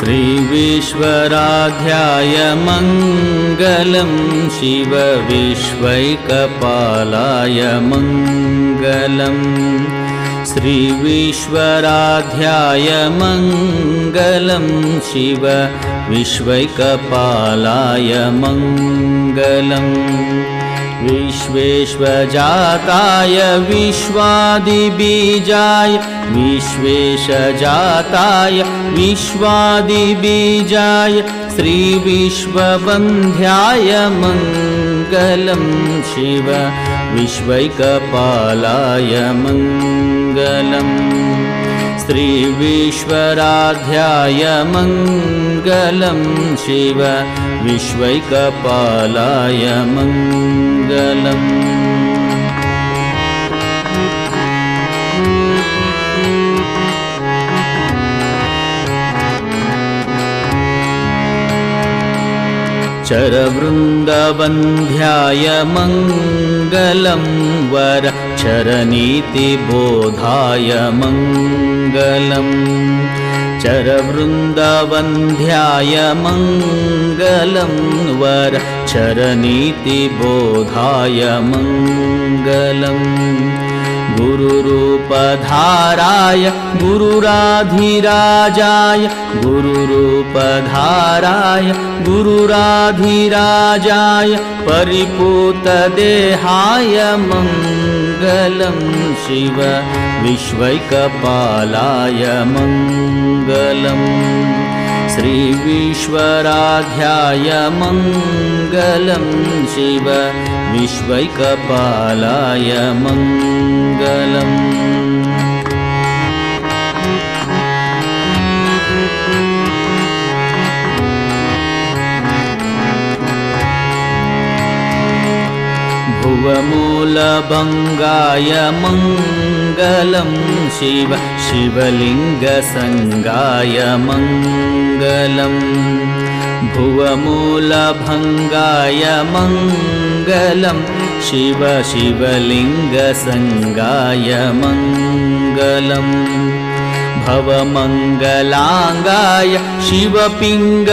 श्रीविश्वराध्याय मङ्गलं शिव विश्वैकपालाय मङ्गलम् श्रीविश्वराध्याय मङ्गलं शिव विश्वैकपालाय मङ्गलम् विश्वेश्वजाताय विश्वादिबीजाय विश्वेशजाताय विश्वादिबीजाय श्रीविश्ववन्ध्याय मङ्गलं शिव विश्वैकपालाय मङ्गलम् श्रीविश्वराध्याय मङ्गलं शिव विश्वैकपालाय मङ्गलम् चरवृन्दवन्ध्याय मङ्गलं वर चरनीतिबोधाय मङ्गलं। वर चरनीतिबोधाय मङ्गलम् गुरुरूपधाराय गुरुराधिराजाय गुरुरूपधाराय गुरुराधिराजाय परिपूतदेहाय मङ्गलं शिव विश्वैकपालाय मङ्गलम् श्रीविश्वराध्याय मङ्गलं शिव विश्वैकपालाय मङ्गलम् भुवमूलभङ्गाय मङ्गलं शिव शिवलिङ्गसङ्गाय मङ्गलम् भुवमूलभङ्गाय मङ्गलं शिव शिवलिङ्गसङ्गाय मङ्गलम् भवमङ्गलाङ्गाय शिवपिङ्गचूडाय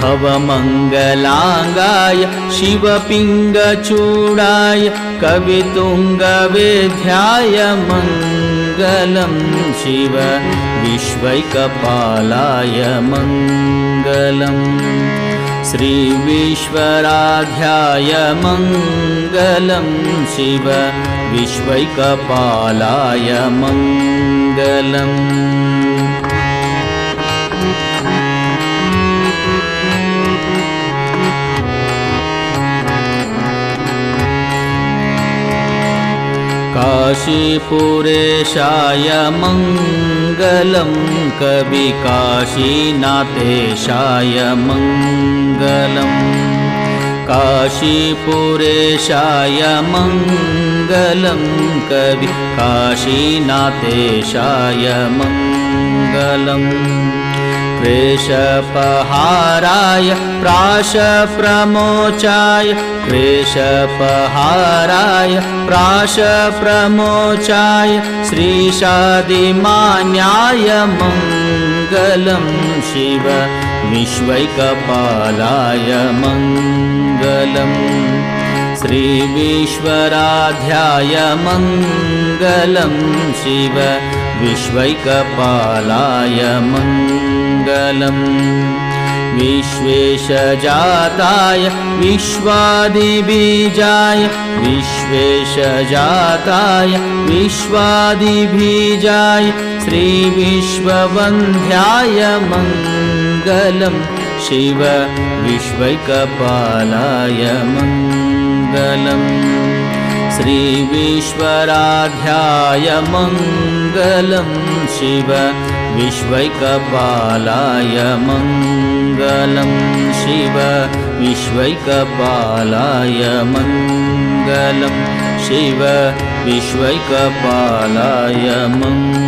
भवमङ्गलाङ्गाय शिवपिङ्गचूडाय कवितुङ्गवेध्याय मङ्गलं शिव विश्वैकपालाय मङ्गलम् श्रीविश्वराध्याय मङ्गलं शिव विश्वैकपालाय मङ्गलम् काशीपुरेशाय मङ्गलं कविकाशीनाथेशाय मङ्गलम् काशीपुरेशाय मङ्गलं कवि काशीनाथेशाय मङ्गलम् क्लेशपहाराय प्राशप्रमोचाय क्लेशपहाराय प्राशप्रमोचाय श्रीशादिमान्याय मङ्गलं शिव विश्वैकपालाय मङ्गलम् श्रीविश्वराध्याय मङ्गलं शिव विश्वैकपालाय मङ्गलम् विश्वेशजाताय विश्वादिबीजाय विश्वेशजाताय विश्वादिबीजाय श्रीविश्ववन्ध्याय मङ्गलं शिव विश्वैकपालाय मङ्गलं शिव विश्वैकपालाय मङ्गलं शिव विश्वैकपालाय मङ्गलं शिव विश्वैकपालाय मङ्गलम्